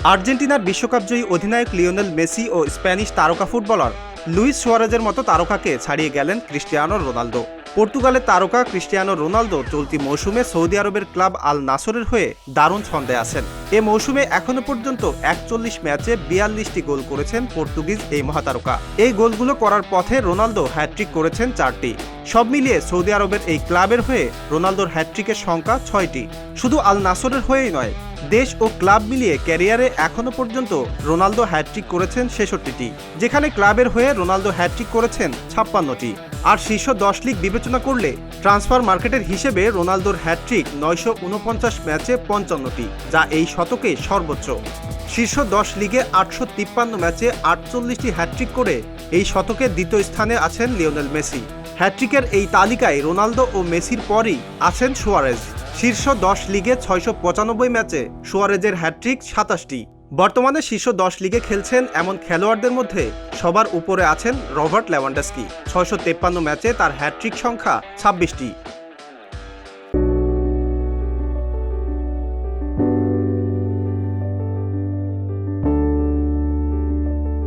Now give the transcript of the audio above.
আর্জেন্টিনার বিশ্বকাপজয়ী অধিনায়ক লিওনেল মেসি ও স্প্যানিশ তারকা ফুটবলার লুইস সুয়ারেজের মতো তারকাকে ছাড়িয়ে গেলেন ক্রিস্টিয়ানো রোনালদো। পর্তুগালের তারকা ক্রিস্টিয়ানো রোনালদো চলতি মৌসুমে সৌদি আরবের ক্লাব আল নাসরের হয়ে দারুণ ছন্দে আছেন। এ মৌসুমে এখনও পর্যন্ত একচল্লিশ ম্যাচে বিয়াল্লিশটি গোল করেছেন পর্তুগিজ এই মহাতারকা। এই গোলগুলো করার পথে রোনালদো হ্যাট্রিক করেছেন চারটি। সব মিলিয়ে সৌদি আরবের এই ক্লাবের হয়ে রোনালদোর হ্যাট্রিকের সংখ্যা ছয়টি। শুধু আল নাসরের হয়েই নয় দেশ ও ক্লাব মিলিয়ে ক্যারিয়ারে এখনও পর্যন্ত রোনালদো হ্যাট্রিক করেছেন ছেষট্টিটি, যেখানে ক্লাবের হয়ে রোনালদো হ্যাট্রিক করেছেন ছাপ্পান্নটি। আর শীর্ষ দশ লিগ বিবেচনা করলে ট্রান্সফার মার্কেটের হিসেবে রোনালদোর হ্যাট্রিক নয়শো উনপঞ্চাশ ম্যাচে পঞ্চান্নটি, যা এই শতকে সর্বোচ্চ। শীর্ষ দশ লিগে আটশো তিপ্পান্ন ম্যাচে আটচল্লিশটি হ্যাট্রিক করে এই শতকে দ্বিতীয় স্থানে আছেন লিওনেল মেসি। হ্যাট্রিকের এই তালিকায় রোনালদো ও মেসির পরই আছেন সুয়ারেজ। শীর্ষ দশ লিগে ছয়শো পঁচানব্বই ম্যাচে সুয়ারেজের হ্যাট্রিক সাতাশটি। বর্তমানে শীর্ষ দশ লিগে খেলছেন এমন খেলোয়াড়দের মধ্যে সবার উপরে আছেন রবার্ট লেভান্ডাস্কি। ছয়শো তেপ্পান্ন ম্যাচে তার হ্যাট্রিক সংখ্যা ছাব্বিশটি।